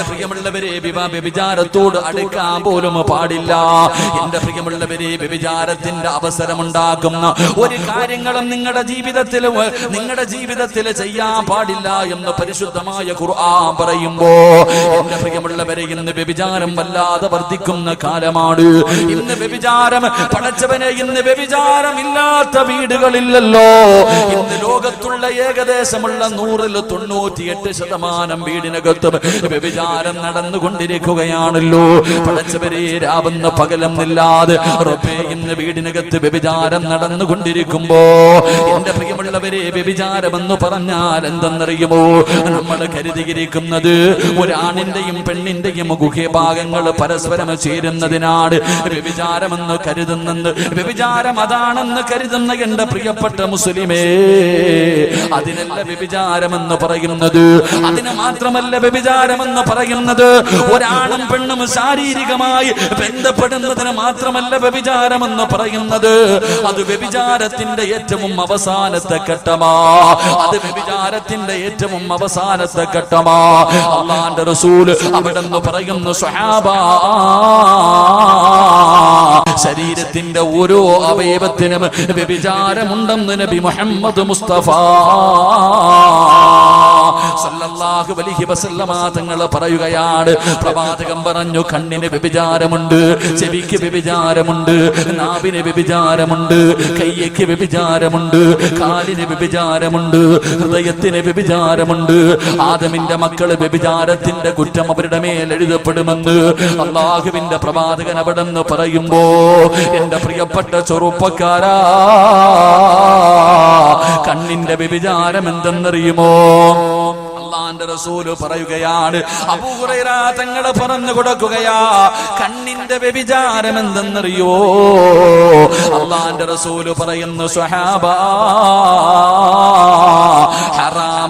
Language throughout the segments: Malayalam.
എന്റെ പ്രിയമുള്ളവരെ വ്യഭിചാരത്തോട് അടുക്കാൻ പോലും പാടില്ല. എന്റെ പ്രിയമുള്ളവരെ വ്യഭിചാരത്തിന്റെ അവസരമുണ്ടാക്കുന്ന ഒരു കാര്യങ്ങളും നിങ്ങളുടെ ജീവിതത്തിൽ നിങ്ങളുടെ ജീവിതത്തിൽ ചെയ്യാൻ പാടില്ല എന്ന് പരിശുദ്ധമായ ഖുർആൻ പറയുമ്പോ എന്റെ പ്രിയമുള്ളവരെ ഇന്ന് വ്യഭിചാരം വല്ലാതെ വർദ്ധിക്കുന്ന കാലമാണ്. ഇന്ന് വ്യഭിചാരം പടച്ചവനെ ഇന്ന് വ്യഭിചാരം ഇല്ലാത്ത വീടുകളില്ലല്ലോ. ഇന്ന് ലോകത്തുള്ള ഏകദേശമുള്ള നൂറിൽ തൊണ്ണൂറ്റിയെട്ട് ശതമാനം വീടിനകത്തും വ്യഭിചാരം നടന്നുകൊണ്ടിരിക്കുകയാണല്ലോ. പടച്ചവരെ രാവുന്ന പകലെന്നില്ലാതെ റബ്ബേ ഇന്ന് വീടിനകത്ത് വ്യഭിചാരം നടന്നുകൊണ്ടിരിക്കുമ്പോ എന്റെ പ്രിയമുള്ളവരെ വ്യഭിചാരമെന്ന് പറഞ്ഞാൽ എന്തെന്നറിയുമോ? നമ്മൾ കരുതിയിരിക്കുന്നത് ഒരാണിന്റെയും പെണ്ണിന്റെയും ഗുഹ്യഭാഗങ്ങൾ പരസ്പരം ചേരുന്നതിനാണ് വ്യഭിചാരമെന്ന് കരുതുന്നെന്ന്. വ്യഭിചാരം അതാണെന്ന് കരുതുന്ന എന്റെ പ്രിയപ്പെട്ട മുസ്ലിമേ അതിനല്ല വ്യഭിചാരമെന്ന് പറയുന്നത്. അതിന് മാത്രമല്ല വ്യഭിചാരമെന്ന് പറയുന്നത്. ഒരാണും പെണ്ണും ശാരീരികമായി ബന്ധപ്പെടുന്നതിന് മാത്രമല്ല വ്യഭിചാരമെന്ന് പറയുന്നത്. അത് വ്യഭിചാരത്തിന്റെ ഏറ്റവും അവസാനത്തെ ഘട്ടമാ. അത് വ്യഭിചാരത്തിന്റെ ഏറ്റവും അവസാനത്തെ ഘട്ടമാ. അള്ളാന്റെ റസൂൽ അവിടെ നിന്ന് പറയുന്നു സ്വഹാബ ശരീരത്തിന്റെ ഓരോ അവയവത്തിനും വ്യഭിചാരമുണ്ടെന്ന് നബി മുഹമ്മദ് മുസ്തഫ. സല്ലല്ലാഹു അലൈഹി വസല്ലമ തങ്ങൾ പറയുകയാണ്. പ്രവാചകൻ പറഞ്ഞു കണ്ണിന് വ്യഭിചാരമുണ്ട് ചെവിക്ക് വ്യഭിചാരമുണ്ട് നാവിന് വ്യഭിചാരമുണ്ട് കയ്യക്ക് വ്യഭിചാരമുണ്ട് കാലിന് വ്യഭിചാരമുണ്ട് ഹൃദയത്തിന് വ്യഭിചാരമുണ്ട്. ആദമിന്റെ മക്കൾ വ്യഭിചാരത്തിന്റെ കുറ്റം അവരുടെ മേൽ എഴുതപ്പെടുമെന്ന് അള്ളാഹുവിന്റെ പ്രവാചകൻ അവിടെ നിന്ന് പറയുമ്പോ എന്റെ പ്രിയപ്പെട്ട ചെറുപ്പക്കാരാ കണ്ണിന്റെ വ്യഭിചാരം എന്തെന്നറിയുമോ അള്ളാന്റെ റസൂൽ പറയുകയാണ് അബൂഹുറൈറ തങ്ങളെ പറഞ്ഞു കൊടുക്കുകയാ കണ്ണിന്റെ വ്യഭിചാരം എന്തെന്നറിയോ? അള്ളാന്റെ റസൂൽ പറയുന്നു സ്വഹാബ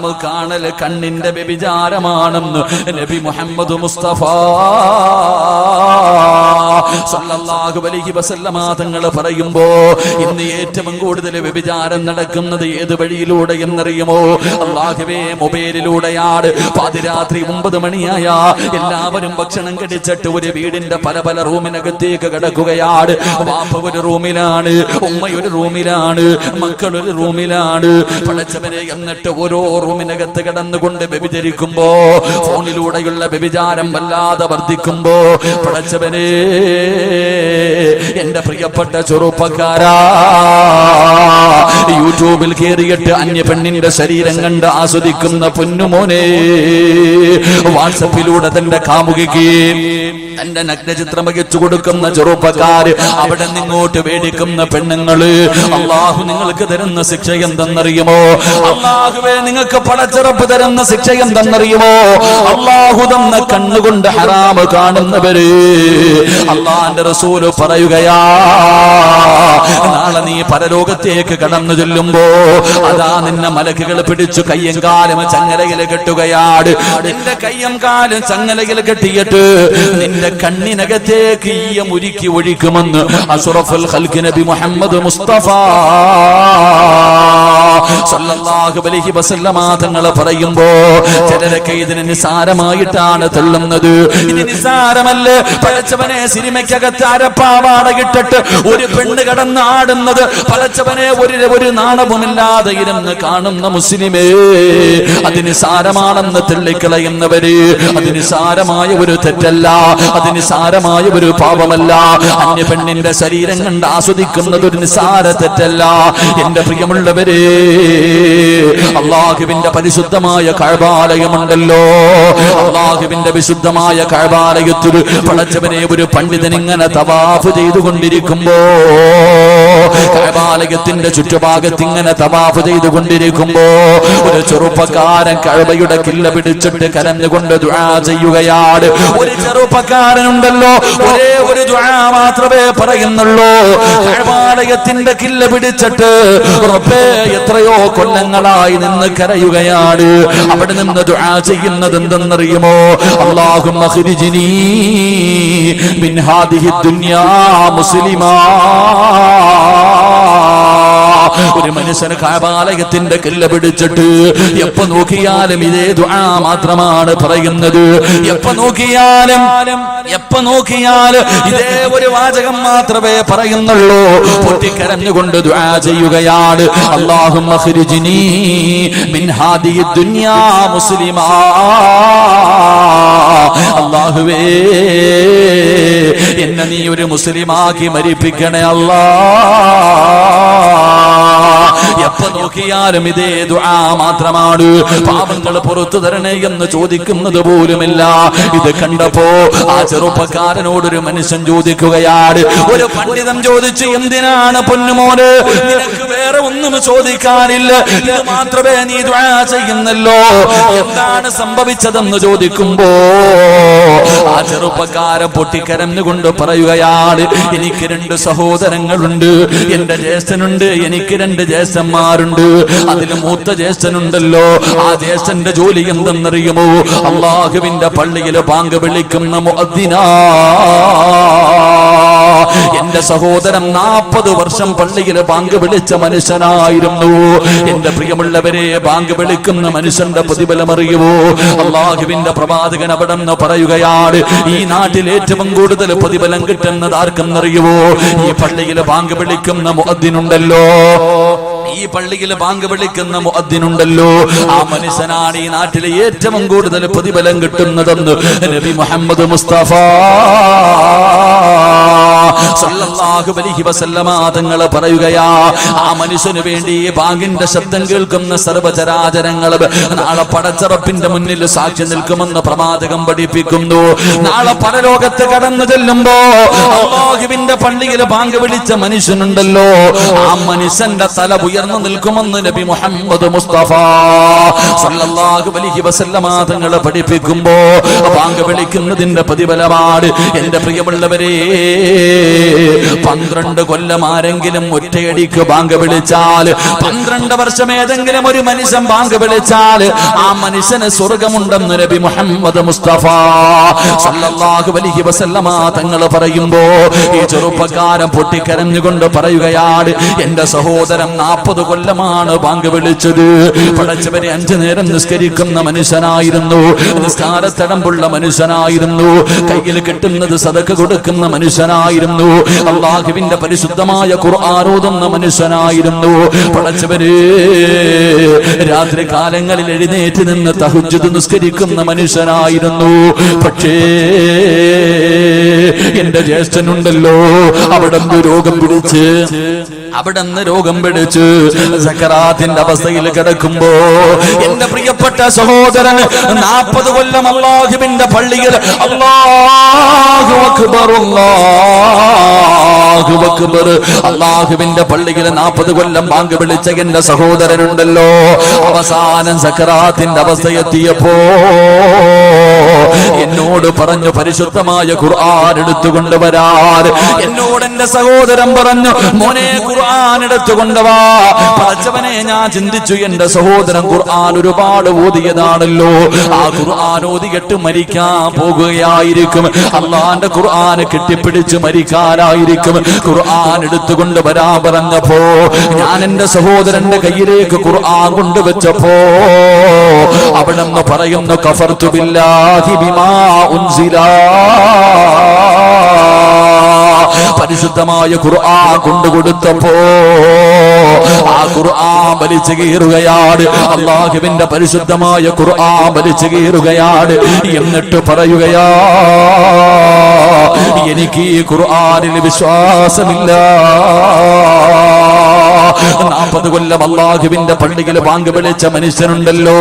ഹറാമ് കാണൽ കണ്ണിന്റെ വ്യഭിചാരമാണെന്ന് നബി മുഹമ്മദ് മുസ്തഫ സല്ലല്ലാഹു അലൈഹി തങ്ങൾ പറയുമ്പോ ഇന്ന് ഏറ്റവും കൂടുതൽ വ്യഭിചാരം നടക്കുന്നത് ഏത് വഴിയിലൂടെ എന്നറിയുമോ? അള്ളാഹുവേ മൊബൈലിലൂടെയാണ്. പാതിരാത്രി ഒമ്പത് മണിയായ എല്ലാവരും ഭക്ഷണം കടിച്ചിട്ട് ഒരു വീടിന്റെ പല പല റൂമിനകത്തേക്ക് കിടക്കുകയാണ്. വാപ്പ ഒരു റൂമിലാണ് ഉമ്മ ഒരു റൂമിലാണ് മക്കൾ ഒരു റൂമിലാണ്. പഠിച്ചവരെ എന്നിട്ട് ഓരോ റൂമിനകത്ത് കിടന്നുകൊണ്ട് വ്യഭിചരിക്കുമ്പോ ഫോണിലൂടെയുള്ള വ്യഭിചാരം വല്ലാതെ വർദ്ധിക്കുമ്പോ പടച്ചവനെ എന്റെ പ്രിയപ്പെട്ട ചെറുപ്പക്കാരാ യൂട്യൂബിൽ കയറിയിട്ട് അന്യ പെണ്ണിന്റെ ശരീരം കണ്ട് ആസ്വദിക്കുന്ന പൊന്നുമോനെ വാട്സപ്പിലൂടെ തന്റെ കാമുകിക്ക് തന്റെ നഗ്നചിത്രം വഹിച്ചു കൊടുക്കുന്ന ചെറുപ്പക്കാര് അവിടെ നിങ്ങോട്ട് വേടിക്കുന്ന പെണ്ണുങ്ങൾ അള്ളാഹു നിങ്ങൾക്ക് തരുന്ന ശിക്ഷ എന്തെന്നറിയുമോ? അള്ളാഹുവേ നിങ്ങൾക്ക് പടച്ചിറപ്പ് തരുന്ന ശിക്ഷ എന്തെന്നറിയുമോ? അള്ളാഹു തന്ന കണ്ണുകൊണ്ട് ഹറാമ് കാണുന്നവര്. അള്ളാന്റെ റസൂൽ പറയുകയാ നാളെ നീ പരലോകത്തേക്ക് കടന്നു ചെല്ലുമ്പോ അതാ നിന്നെ മലക്കുകൾ പിടിച്ചു കയ്യും കാലും ചങ്ങലയിൽ കെട്ടുകയാണ് നിന്റെ കയ്യും കാലും ചങ്ങലയിൽ കെട്ടിയിട്ട് നിന്റെ കണ്ണിനകത്തേക്ക് ഈയം ഉരുക്കി ഒഴിക്കുമെന്ന് അസുറഫുൽ ഖൽക്ക് നബി മുഹമ്മദ് മുസ്തഫ സല്ലല്ലാഹു അലൈഹി വസല്ലമ തങ്ങൾ പറയുമ്പോ ചിലരൊക്കെ ഇതിന് നിസാരമായിട്ടാണ് തള്ളുന്നത്. ഇനി നിസാരമല്ല. പഴച്ചവനെ സിനിമയ്ക്കകത്ത് അരപ്പാവാട ഇട്ടിട്ട് ഒരു പെണ്ണ് കടന്നാടുന്നത് പഴച്ചവനെ ഒരു ഒരു നാണവുമില്ലാതെ ഇരുന്ന് കാണുന്ന മുസ്ലിമേ അതിന് സാരമാണെന്ന് തള്ളിക്കളയുന്നവര് അതിന് സാരമായ ഒരു തെറ്റല്ല അതിന് സാരമായ ഒരു പാപമല്ല. അന്യ പെണ്ണിന്റെ ശരീരം കണ്ട് ആസ്വദിക്കുന്നത് ഒരു നിസാര തെറ്റല്ല. എന്റെ പ്രിയമുള്ളവരെ അള്ളാഹുവിന്റെ പരിശുദ്ധമായ കഴബാലയമുണ്ടല്ലോ. അള്ളാഹുവിന്റെ വിശുദ്ധമായ കഴബാലയത്തിൽ പടച്ചവനെ ഒരു പണ്ഡിതൻ ഇങ്ങനെ തവാഫ് ചെയ്തുകൊണ്ടിരിക്കുമ്പോ കഴബാലയത്തിന്റെ ചുറ്റുഭാഗത്ത് ഇങ്ങനെ തവാഫ് ചെയ്തുകൊണ്ടിരിക്കുമ്പോ ഒരു ചെറുപ്പക്കാരൻ കഴബയുടെ കില്ല പിടിച്ചിട്ട് കരഞ്ഞുകൊണ്ട് ദുആ ചെയ്യുകയാണ്. ഒരു ചെറുപ്പക്കാരനുണ്ടല്ലോ ഒരേ ഒരു ദുആ മാത്രമേ പറയുന്നുള്ളൂ. കഴബാലയത്തിന്റെ കില്ല പിടിച്ചിട്ട് റബ്ബേ എത്രയോ കൊല്ലങ്ങളായി നിന്ന് കരയുകയാണ് അവിടെ നിന്ന് ദുആ ചെയ്യുന്നത് എന്തെന്നറിയുമോ അള്ളാഹു ഖ്രിജ്നി മിൻ ദുനിയാ മുസ്ലിമാ. ഒരു മനുഷ്യന് കാപാലയത്തിന്റെ കില്ല പിടിച്ചിട്ട് എപ്പോ നോക്കിയാലും ഇതേ ദുആ മാത്രമാണ് പറയുന്നത്. എപ്പോ നോക്കിയാലും എപ്പോ നോക്കിയാലും ഇതേ ഒരു വാചകം മാത്രമേ പറയുന്നുള്ളൂ. പൊട്ടിക്കരഞ്ഞുകൊണ്ട് ദുആ ചെയ്യുകയാണ്. ദുനിയാ മുസ്ലിമാ. അല്ലാഹുവേ എന്നെ നീ ഒരു മുസ്ലിമാക്കി മരിപ്പിക്കണേ അല്ലാ. എപ്പോ നോക്കിയാലും ഇതേ ദുആ മാത്രമാണ്. പാപങ്ങൾ പുറത്തു തരണേ എന്ന് ചോദിക്കുന്നത് പോലുമില്ല. ഇത് കണ്ടപ്പോ ആ ചെറുപ്പക്കാരനോടൊരു മനുഷ്യൻ ചോദിക്കുകയാണ്. ഒരു പണ്ഡിതൻ ചോദിച്ചു എന്തിനാണ് പൊന്നുമോന്? നിനക്ക് വേറെ ഒന്നും ചോദിക്കാനില്ല. ഇത് മാത്രമേ നീ ദുആ ചെയ്യുന്നല്ലോ. എന്താണ് സംഭവിച്ചതെന്ന് ചോദിക്കുമ്പോ ആ ചെറുപ്പക്കാരൻ പൊട്ടിക്കരഞ്ഞുകൊണ്ട് പറയുകയാണ് എനിക്ക് രണ്ട് സഹോദരങ്ങളുണ്ട് എന്റെ ജ്യേഷ്ഠനുണ്ട് എനിക്ക് രണ്ട് ജ്യേഷ്ഠന്മാരുണ്ട്. അതിൽ മൂത്ത ജ്യേഷ്ഠനുണ്ടല്ലോ. ആ ജ്യേഷ്ഠന്റെ ജോലി എന്തെന്നറിയുമോ? അള്ളാഹുവിന്റെ പള്ളിയിൽ പാങ്ക് വിളിക്കുന്ന മുഅദ്ദിനാ. എന്റെ സഹോദരം നാൽപ്പത് വർഷം പള്ളിയിൽ ബാങ്ക് വിളിച്ച മനുഷ്യനായിരുന്നു. എന്റെ പ്രിയമുള്ളവരെ ബാങ്ക് വിളിക്കുന്ന മനുഷ്യന്റെ പ്രതിഫലം അറിയുമോ അള്ളാഹുവിന്റെ പ്രവാചകൻ അവിടെ നിന്ന് പറയുകയാണ് ഈ നാട്ടിൽ ഏറ്റവും കൂടുതൽ പ്രതിഫലം കിട്ടുന്നത് ആർക്കെന്നറിയുമോ ഈ പള്ളിയിൽ ബാങ്ക് വിളിക്കുന്ന മുഅദ്ദിനുണ്ടല്ലോ ഈ പള്ളിയിൽ ബാങ്ക് വിളിക്കുന്ന മുഅദ്ദിനുണ്ടല്ലോ. ആ മനുഷ്യനാണ് ഈ നാട്ടിലെ ഏറ്റവും കൂടുതൽ പ്രതിഫലം കിട്ടുന്നതെന്ന് നബി മുഹമ്മദ് മുസ്തഫ. തങ്ങൾ പറയുകയാ ആ മനുഷ്യന് വേണ്ടി ബാങ്കിന്റെ ശബ്ദം കേൾക്കുന്ന സർവചരാചരങ്ങൾ നാളെ പടച്ചറപ്പിന്റെ മുന്നിൽ സാക്ഷി നിൽക്കുമെന്ന് പ്രവാചകം പഠിപ്പിക്കുന്നു. നാളെ പരലോകത്ത് കടന്നു ചെല്ലുമ്പോ അല്ലാഹുവിന്റെ പള്ളിയിൽ ബാങ്ക് വിളിച്ച മനുഷ്യനുണ്ടല്ലോ. ആ മനുഷ്യന്റെ തല ഉയർന്നു നിൽക്കുമെന്ന് നബി മുഹമ്മദ് മുസ്തഫ സല്ലല്ലാഹു അലൈഹി വസല്ലമ തങ്ങളെ പഠിപ്പിക്കുമ്പോ ബാങ്ക് വിളിക്കുന്നതിന്റെ പ്രതിഫലമാണ്. എന്റെ പ്രിയമുള്ളവരെ പന്ത്രണ്ട് കൊല്ലം ആരെങ്കിലും ഒറ്റയടിക്ക് ബാങ്ക് വിളിച്ചാൽ പന്ത്രണ്ട് വർഷം ഏതെങ്കിലും ഒരു മനുഷ്യൻ ബാങ്ക് വിളിച്ചാൽ ആ മനുഷ്യന് സ്വർഗമുണ്ടെന്ന് നബി മുഹമ്മദ് മുസ്തഫ സല്ലല്ലാഹു അലൈഹി വസല്ലമ തങ്ങൾ പറയുമ്പോ ഈ ചെറുപ്പക്കാരൻ പൊട്ടിക്കരഞ്ഞുകൊണ്ട് പറയുകയാണ് എന്റെ സഹോദരൻ നാൽപ്പത് കൊല്ലമാണ് ബാങ്ക് വിളിച്ചത്. പടച്ചവരെ അഞ്ചു നേരം നിസ്കരിക്കുന്ന മനുഷ്യനായിരുന്നു. നിസ്കാരത്തടമ്പുള്ള മനുഷ്യനായിരുന്നു. കയ്യിൽ കിട്ടുന്നത് സതക്ക് കൊടുക്കുന്ന മനുഷ്യനായിരുന്നു. അള്ളാഹുവിന്റെ പരിശുദ്ധമായ ഖുർആാനോതുന്ന മനുഷ്യനായിരുന്നു. പടച്ചവര് രാത്രി കാലങ്ങളിൽ എഴുന്നേറ്റ് നിന്ന് തഹുജത് നിസ്കരിക്കുന്ന മനുഷ്യനായിരുന്നു. പക്ഷേ എന്റെ ജ്യേഷ്ഠനുണ്ടല്ലോ അവിടെ രോഗം പിടിച്ച് അവിടെ നിന്ന് രോഗം പിടിച്ച് സക്കറാത്തിന്റെ അവസ്ഥയിൽ കിടക്കുമ്പോ എന്റെ പ്രിയപ്പെട്ട സഹോദരൻ നാൽപ്പത് കൊല്ലം അള്ളാഹുവിന്റെ പള്ളിയിൽ അള്ളാഹു അക്ബർ അള്ളാഹുവിന്റെ പള്ളിയിൽ നാൽപ്പത് കൊല്ലം ബാങ്ക് വിളിച്ച എന്റെ സഹോദരനുണ്ടല്ലോ. അവസാനം സക്കറാത്തിന്റെ അവസ്ഥ എത്തിയപ്പോ എന്നോട് പറഞ്ഞു പരിശുദ്ധമായ ഖുർആൻ എടുത്തുകൊണ്ട് വരാൻ. എന്നോട് എന്റെ സഹോദരൻ പറഞ്ഞു മോനെ ഖുർആൻ എടുത്തുകൊണ്ടുവാ പടച്ചവനെ ഞാൻ ചിന്തിച്ചു എന്റെ സഹോദരൻ ഖുർആൻ ഒരുപാട് ഓതിയതാണല്ലോ. ആ ഖുർആൻ ഓതിയിട്ട് മരിക്കാൻ പോകുകയായിരിക്കും. അള്ളാന്റെ ഖുർആൻ കെട്ടിപ്പിടിച്ച് മരിക്കാനായിരിക്കും. ഖുർആൻ എടുത്തുകൊണ്ട് വരാൻ പറഞ്ഞപ്പോ ഞാൻ എന്റെ സഹോദരന്റെ കയ്യിലേക്ക് ഖുർആൻ കൊണ്ടുവച്ചപ്പോ അവിടെ നിന്ന് പറയുന്നു ബില്ലാഹി ബിമാ പരിശുദ്ധമായ ഖുർആൻ കൊണ്ടുകൊടുത്തപ്പോ ആ ഖുർആൻ വലിച്ചു കീറുകയാണ്. അള്ളാഹുവിന്റെ പരിശുദ്ധമായ ഖുർആൻ വലിച്ചു കീറുകയാണ്. എന്നിട്ട് പറയുകയാ എനിക്ക് ഈ ഖുർആാനിൽ വിശ്വാസമില്ല. നാൽപ്പത് കൊല്ലം അള്ളാഹുവിന്റെ പള്ളിയിൽ ബാങ്ക് വിളിച്ച മനുഷ്യനുണ്ടല്ലോ.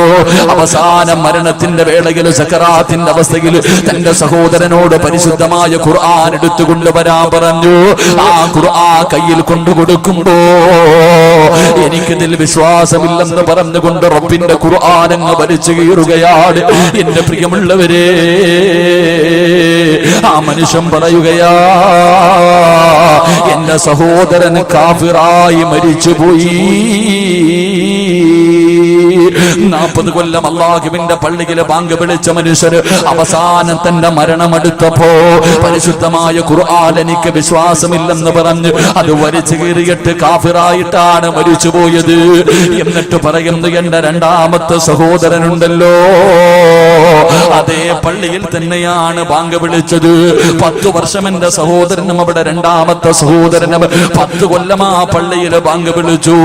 അവസാനം മരണത്തിന്റെ വേളയിൽ സക്കറാത്തിന്റെ അവസ്ഥയിൽ തന്റെ സഹോദരനോട് പരിശുദ്ധമായ ഖുർആൻ എടുത്തുകൊണ്ട് വരാൻ പറഞ്ഞു. ആ ഖുർആൻ കയ്യിൽ കൊണ്ടു കൊടുക്കുമ്പോ എനിക്കിതിൽ വിശ്വാസമില്ലെന്ന് പറഞ്ഞുകൊണ്ട് റബ്ബിന്റെ ഖുർആൻ അങ്ങ് വലിച്ചു കീറുകയാണ്. എന്റെ പ്രിയമുള്ളവരെ ആ മനുഷ്യൻ പറയുകയാ സഹോദരൻ കാഫിറായി മരിച്ചുപോയി. നാൽപ്പത് കൊല്ലം അള്ളാഹുവിന്റെ പള്ളിയിലെ ബാങ്ക് വിളിച്ച മനുഷ്യര് അവസാനം തന്റെ മരണമെടുത്തപ്പോ പരിശുദ്ധമായ ഖുർആൻ എനിക്ക് വിശ്വാസമില്ലെന്ന് പറഞ്ഞ് അത് വലിച്ചു കീറിയിട്ട് കാഫിറായിട്ടാണ് മരിച്ചുപോയത്. എന്നിട്ട് പറയുന്നു എന്റെ രണ്ടാമത്തെ സഹോദരനുണ്ടല്ലോ. അതേ പള്ളിയിൽ തന്നെയാണ് ബാങ്ക് വിളിച്ചത്. പത്ത് വർഷം എന്റെ സഹോദരനും അവിടെ രണ്ടാമത്തെ സഹോദരനും പത്ത് കൊല്ലം ആ പള്ളിയിൽ ബാങ്ക് വിളിച്ചു.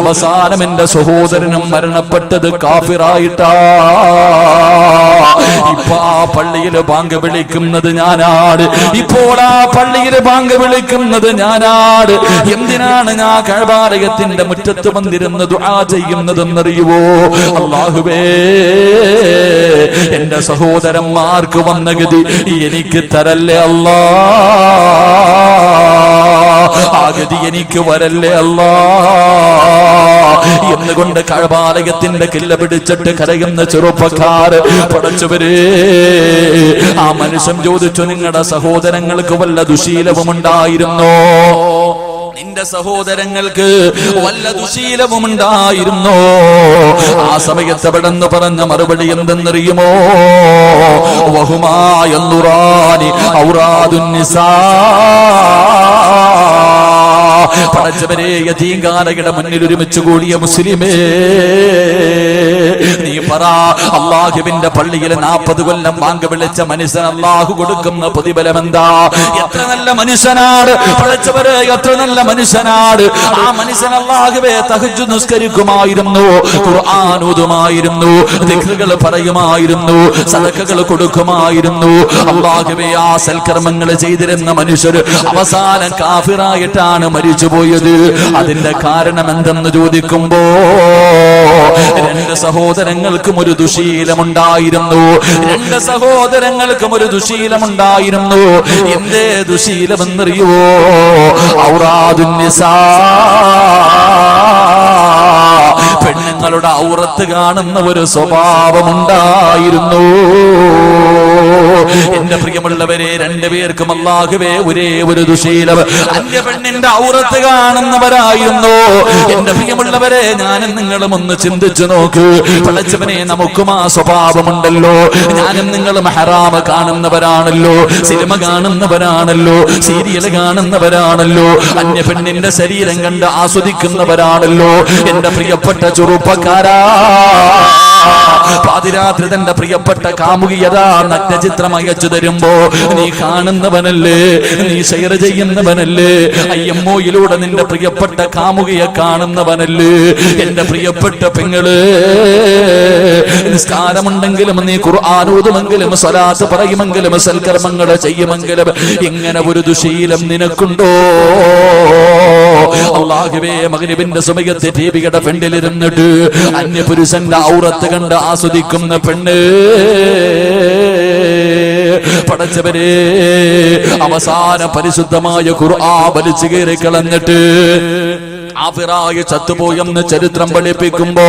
അവസാനം എന്റെ സഹോദരനും മരണപ്പെട്ടത് കാഫിറായിട്ടാ. ഇപ്പൊ ആ പള്ളിയിൽ ബാങ്ക് വിളിക്കുന്നത് ഞാനാണ്. ഇപ്പോൾ ആ പള്ളിയിൽ ബാങ്ക് വിളിക്കുന്നത് ഞാനാണ്. എന്തിനാണ് ഞാൻ കഴബാലയത്തിന്റെ മുറ്റത്ത് വന്നിരുന്ന് ദുആ ചെയ്യുന്നതെന്നറിയുവോ? അള്ളാഹുവേ എന്റെ സഹോദരന്മാർക്ക് വന്ന ഗതി എനിക്ക് തരല്ലേ അല്ലാ. ഗതി എനിക്ക് വരല്ലേ അല്ലാ. എന്നുകൊണ്ട് കഴപാലയത്തിന്റെ കില്ല പിടിച്ചിട്ട് കരയുന്ന ചെറുപ്പക്കാര് പടച്ചവരേ ആ മനുഷ്യൻ ചോദിച്ചു നിങ്ങളുടെ സഹോദരങ്ങൾക്ക് വല്ല ദുശീലവും ഉണ്ടായിരുന്നോ നിന്റെ സഹോദരങ്ങൾക്ക് വല്ല ദുശീലവും ഉണ്ടായിരുന്നോ ആ സമയത്ത് പെടെന്ന് പറഞ്ഞ മറുപടി എന്തെന്നറിയുമോ? ബഹുമായ ഔറാദുന്നിസാ പടച്ചവരെ യതീങ്കാലയുടെ മുന്നിൽ ഒരുമിച്ച് കൂടിയ മുസ്ലിമേ. നീ പറ അള്ളാഹുവിന്റെ പള്ളിയിൽ നാൽപ്പത് കൊല്ലം ബാങ്ക് വിളിച്ച മനുഷ്യൻ അള്ളാഹു കൊടുക്കുന്ന പ്രതിഫലം എന്താ എത്ര നല്ല മനുഷ്യനാണ് പഠിച്ചവര് എത്ര നല്ല മനുഷ്യനാണ്. ആ മനുഷ്യൻ അള്ളാഹുവെ തഹജു നിസ്കരിക്കുമായിരുന്നു ഖുർആൻ ഓതുമായിരുന്നു ദിക്റുകൾ പറയുമായിരുന്നു സദക്കകൾ കൊടുക്കുമായിരുന്നു. അള്ളാഹുവെ ആ സൽക്കർമ്മങ്ങൾ ചെയ്തിരുന്ന മനുഷ്യർ അവസാനം കാഫിറായിട്ടാണ് മരിച്ചുപോയത്. അതിന്റെ കാരണം എന്തെന്ന് ചോദിക്കുമ്പോ സഹോദരങ്ങൾക്കും ഒരു ദുശീലമുണ്ടായിരുന്നു. രണ്ട് സഹോദരങ്ങൾക്കും ഒരു ദുശീലമുണ്ടായിരുന്നു. എന്തേ ദുശീലമെന്നറിയോ ഔറാദുന്നിസാ പെണ്ണുങ്ങളുടെ ഔറത്ത് കാണുന്ന ഒരു സ്വഭാവമുണ്ടായിരുന്നു. എന്റെ പ്രിയമുള്ളവരെ രണ്ടുപേർക്കും അല്ലാഹുവേ ഒരേ ഒരു ദുശീലം. അന്യ പെണ്ണിന്റെ ഔറത്ത് കാണുന്നവരായിരുന്നു. എന്റെ പ്രിയമുള്ളവരെ ഞാനും നിങ്ങളും ഒന്ന് ചിന്തിച്ചു നോക്ക്. പടച്ചവനെ നമുക്കും ആ സ്വഭാവമുണ്ടല്ലോ. ഞാനും നിങ്ങളും ഹറാമ കാണുന്നവരാണല്ലോ. സിനിമ കാണുന്നവരാണല്ലോ. സീരിയൽ കാണുന്നവരാണല്ലോ. അന്യ പെണ്ണിന്റെ ശരീരം കണ്ട് ആസ്വദിക്കുന്നവരാണല്ലോ. എന്റെ പ്രിയപ്പെട്ട ചെറുപ്പക്കാരാ. പാതിരാത്രി തന്റെ പ്രിയപ്പെട്ട കാമുകിയതാ നഗ്നചിത്രം അയച്ചു തരുമ്പോ നീ കാണുന്നവനല്ലേ? നീ ഷെയർ ചെയ്യുന്നവനല്ലേ? അയ്യമ്മോയിലൂടെ നിന്റെ പ്രിയപ്പെട്ട കാമുകിയെ കാണുന്നവനല്ലേ? എന്റെ പ്രിയപ്പെട്ട പെങ്ങൾ നിസ്കാരമുണ്ടെങ്കിലും നീ ഖുർആാനൂതുമെങ്കിലും സ്വലാത്ത് പറയുമെങ്കിലും സൽക്കർമ്മങ്ങൾ ചെയ്യുമെങ്കിലും ഇങ്ങനെ ഒരു ദുശീലം നിനക്കുണ്ടോ? അള്ളാഹുവേ മകനിബിന്റെ സമയത്ത് ദേവികയുടെ ഫ്രണ്ടിലിരുന്നിട്ട് അന്യപുരുഷന്റെ ഔറത്ത് കണ്ട് ആസ്വദിക്കുന്ന പെണ്ണ്. പടച്ചവരെ അവസാന പരിശുദ്ധമായ ഖുർആ വലിച്ചു കയറി കളഞ്ഞിട്ട് ആഫിറായി ചത്തുപോയെന്ന് ചരിത്രം പഠിപ്പിക്കുമ്പോ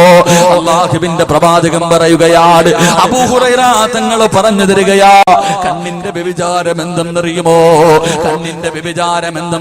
അള്ളാഹുവിന്റെ പ്രവാചകം പറയുകയാണ് അബൂഹുറൈറ തങ്ങൾ പറഞ്ഞു തരികയാ കണ്ണിന്റെ വ്യഭിചാരം എന്തെന്നറിയുമോ കണ്ണിന്റെ വ്യഭിചാരം എന്തെന്ന്